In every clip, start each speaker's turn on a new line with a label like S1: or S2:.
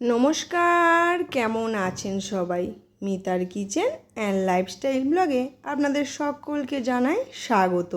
S1: নমস্কার, কেমন আছেন সবাই? মিতার কিচেন অ্যান্ড লাইফস্টাইল ব্লগে আপনাদের সকলকে জানাই স্বাগত।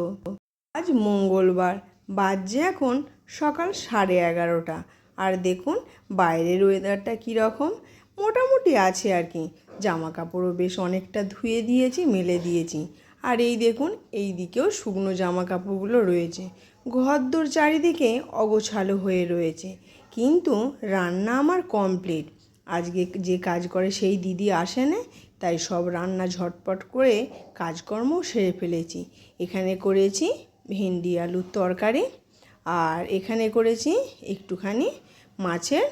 S1: আজ মঙ্গলবার, বাজছে এখন সকাল সাড়ে এগারোটা। আর দেখুন, বাইরের ওয়েদারটা কীরকম? মোটামুটি আছে আর কি। জামা কাপড়ও বেশ অনেকটা ধুয়ে দিয়েছি, মেলে দিয়েছি। আর এই দেখুন এই দিকেও শুকনো জামা কাপড়গুলো রয়েছে। ঘরদোর চারিদিকে অগোছালো হয়ে রয়েছে। কিন্তু রান্না আমার কমপ্লিট আজকে যে কাজ করে সেই দিদি আসে না, তাই সব রান্না ঝটপট করে কাজকর্ম সেরে ফেলেছি। এখানে করেছি ভেন্ডি আলুর তরকারি আর এখানে করেছি একটুখানি মাছের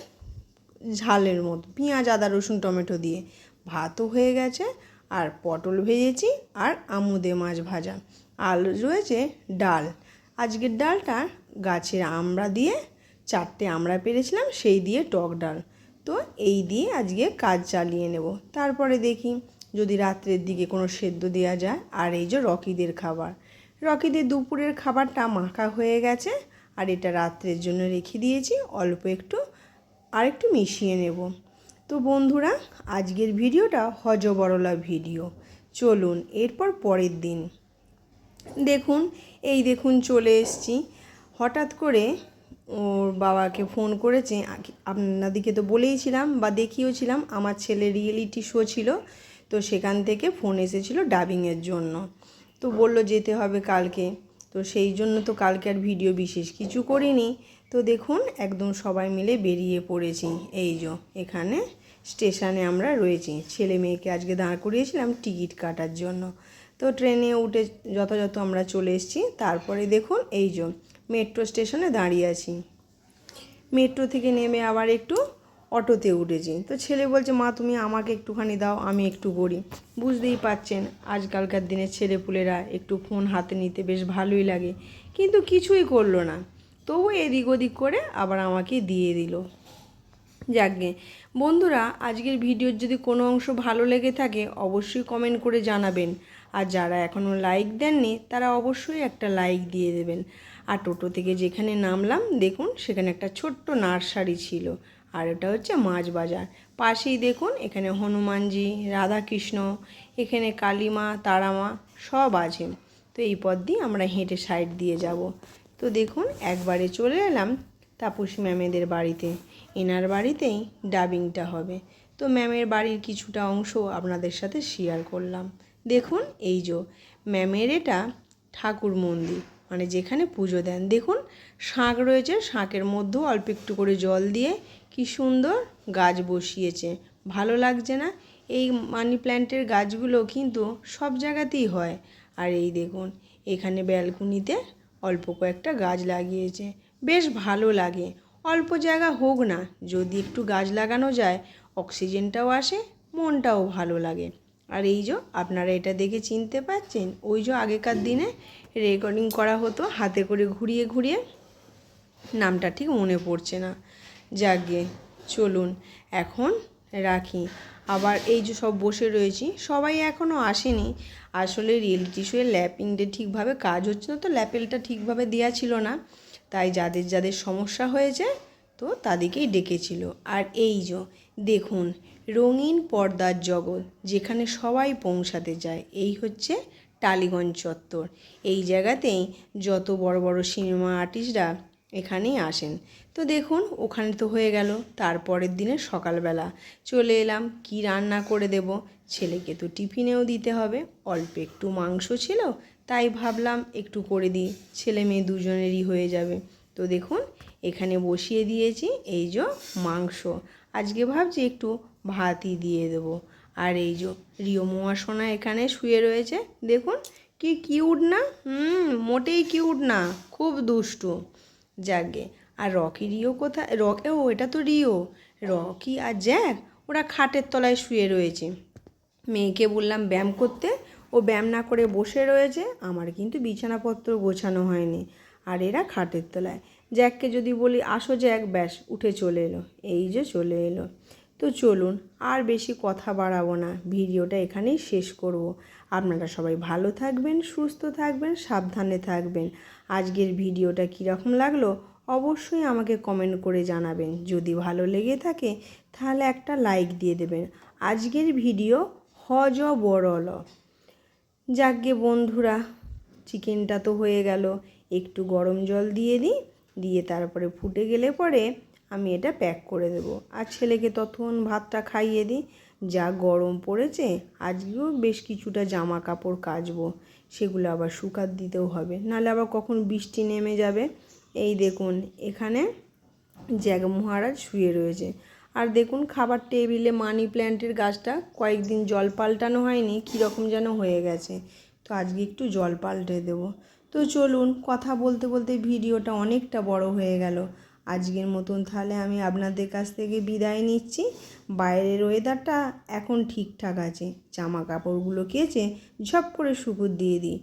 S1: ঝালের মতো, পেঁয়াজ, আদা, রসুন, টমেটো দিয়ে। ভাতও হয়ে গেছে আর পটল ভেজেছি আর আমুদে মাছ ভাজা। আর রয়েছে ডাল। আজকের ডালটা গাছের আমড়া দিয়ে চারটে আমরা পেরেছিলাম, সেই দিয়ে টক ডাল। তো এই দিয়ে আজকে কাজ চালিয়ে নেব। তারপরে দেখি যদি রাত্রের দিকে কোনো সেদ্ধ দেওয়া যায়। আর এই যে রকিদের খাবার। রকিদের দুপুরের খাবারটা মাখা হয়ে গেছে। আর এটা রাত্রের জন্য রেখে দিয়েছি। অল্প একটু আর একটু মিশিয়ে নেব। তো বন্ধুরা, আজকের ভিডিওটা হজবরলা ভিডিও। চলুন, এরপর পরের দিন। দেখুন, এই দেখুন চলে এসছি। হঠাৎ করে ওর বাবাকে ফোন করেছে আপনাদেরকে তো বলেইছিলাম বা দেখিয়েওছিলাম, আমার ছেলে রিয়েলিটি শো ছিল, তো সেখান থেকে ফোন এসেছিল ডাবিংয়ের জন্য। তো বলল যেতে হবে কালকে, তো সেই জন্য তো কালকে আর ভিডিও বিশেষ কিছু করিনি। তো দেখুন, একদম সবাই মিলে বেরিয়ে পড়েছি। এই যে, এখানে স্টেশনে আমরা রয়েছি। ছেলে মেয়েকে আজকে দাঁড় করিয়েছিলাম টিকিট কাটার জন্য। তো ট্রেনে উঠে যথাযথ আমরা চলে এসেছি। তারপরে দেখুন এই যে মেট্রো স্টেশনে দাঁড়িয়ে আছি। মেট্রো থেকে নেমে আবার একটু অটোতে উঠেছি। তো ছেলে বলছে, মা, তুমি আমাকে একটুখানি দাও, আমি একটু করি বুঝতেই পাচ্ছেন আজকালকার দিনের ছেলেপুলেরা একটু ফোন হাতে নিতে বেশ ভালোই লাগে। কিন্তু কিছুই করল না। তবু এদিক ওদিক করে আবার আমাকে দিয়ে দিল। যাকগে, বন্ধুরা, আজকের ভিডিওর যদি কোনো অংশ ভালো লেগে থাকে, অবশ্যই কমেন্ট করে জানাবেন। আর যারা এখনও লাইক দেননি, তারা অবশ্যই একটা লাইক দিয়ে দেবেন। আর টোটো থেকে যেখানে নামলাম, দেখুন, সেখানে একটা ছোট্ট নার্সারি ছিল। আর ওটা হচ্ছে মাছ বাজার। পাশেই দেখুন, এখানে হনুমানজি, রাধাকৃষ্ণ, এখানে কালীমা, তারামা, সব আছে। তো এই পথ দিয়ে আমরা হেঁটে সাইড দিয়ে যাব। তো দেখুন, একবারে চলে এলাম তাপস ম্যামেদের বাড়িতে। এনার বাড়িতেই ডাবিংটা হবে। তো ম্যামের বাড়ির কিছুটা অংশ আপনাদের সাথে শেয়ার করলাম। দেখুন এই যে, ম্যামের এটা ঠাকুর মন্দির মানে যেখানে পুজো দেন। দেখুন, শাঁখ রয়েছে, শাঁখের মধ্যেও অল্প একটু করে জল দিয়ে কি সুন্দর গাছ বসিয়েছে। ভালো লাগছে না? এই মানি প্ল্যান্টের গাছগুলো কিন্তু সব জায়গাতেই হয়। আর এই দেখুন, এখানে ব্যালকনিতে অল্প কয়েকটা গাছ লাগিয়েছে। বেশ ভালো লাগে। অল্প জায়গা হোক না, যদি একটু গাছ লাগানো যায়, অক্সিজেনটাও আসে, মনটাও ভালো লাগে। আর এই যে আপনারা এটা দেখে চিনতে পারছেন ওই যে আগেকার দিনে রেকর্ডিং করা হতো, হাতে করে ঘুরিয়ে ঘুরিয়ে। নামটা ঠিক মনে পড়ছে না। যাকে চলুন, এখন রাখি। আবার এই যে সব বসে রয়েছি, সবাই এখনও আসেনি। আসলে রিয়েলিটি শোয়ে ল্যাপিংটা ঠিকভাবে কাজ হচ্ছে না, তো ল্যাপেলটা ঠিকভাবে দেওয়া ছিল না। তাই যাদের যাদের সমস্যা হয়েছে, তো তাদেরকেই ডেকেছিল। আর এই যে দেখুন, রঙিন পর্দার জগৎ যেখানে সবাই পৌঁছাতে যায় এই হচ্ছে টালিগঞ্জ চত্বর। এই জায়গাতেই যত বড় বড় সিনেমা আর্টিস্টরা এখানেই আসেন। তো দেখুন, ওখানে তো হয়ে গেল, তারপরের দিনে সকালবেলা চলে এলাম, কি রান্না করে দেব? ছেলেকে তো টিফিনেও দিতে হবে, অল্প একটু মাংস ছিল, তাই ভাবলাম একটু করে দিই, ছেলে মেয়ে দুজনেরই হয়ে যাবে। তো দেখুন এখানে বসিয়ে দিয়েছি, এই যে মাংস। আজকে ভাবছি একটু ভাতই দিয়ে দেবো। আর এই যে রিও মোয়াসোনা এখানে শুয়ে রয়েছে, দেখুন কি কিউট না? হুম, মোটেই কিউট না, খুব দুষ্টু। যাকে আর রকি রিও কোথায়? রক, ও, এটা তো রিও। রকি আর জ্যাক, ওরা খাটের তলায় শুয়ে রয়েছে। মেয়েকে বললাম, ব্যায়াম করতে? ও ব্যায়াম না করে বসে রয়েছে, আমার কিন্তু বিছানাপত্র গোছানো হয়নি। আর এরা খাটের তলায়। জ্যাককে যদি বলি, আসো জ্যাক, ব্যাস, উঠে চলে এলো। এই যে চলে এলো। তো চলুন, আর বেশি কথা বাড়াবো না, ভিডিওটা এখানেই শেষ করব। আপনারা সবাই ভালো থাকবেন, সুস্থ থাকবেন, সাবধানে থাকবেন। আজকের ভিডিওটা কীরকম লাগল, অবশ্যই আমাকে কমেন্ট করে জানাবেন। যদি ভালো লেগে থাকে, তাহলে একটা লাইক দিয়ে দেবেন। আজকের ভিডিও হজ বড়ল যাকগে বন্ধুরা, চিকেনটা তো হয়ে গেল। একটু গরম জল দিয়ে দিই। দিয়ে তারপরে ফুটে গেলে পরে আমি এটা প্যাক করে দেবো। আর ছেলেকে তখন ভাতটা খাইয়ে দিই। যা গরম পড়েছে, আজকেও বেশ কিছুটা জামা কাপড় কাচবো। সেগুলো আবার শুকাত দিতেও হবে। নাহলে আবার কখন বৃষ্টি নেমে যাবে। এই দেখুন, এখানে জ্যাগ মহারাজ শুয়ে রয়েছে। আর দেখুন, খাবার টেবিলে মানি প্ল্যান্টের গাছটা কয়েকদিন জল পাল্টানো হয়নি, কীরকম যেন হয়ে গেছে। তো আজকে একটু জল পাল্টে দেবো। তো চলুন কথা বলতে বলতে ভিডিওটা অনেকটা বড় হয়ে গেল। আজকের মতন তাহলে আমি আপনাদের কাছ থেকে বিদায় নিচ্ছি। বাইরের ওয়েদারটা এখন ঠিকঠাক আছে। জামা কাপড়গুলো কেচে ঝপ করে শুকুর দিয়ে দিই।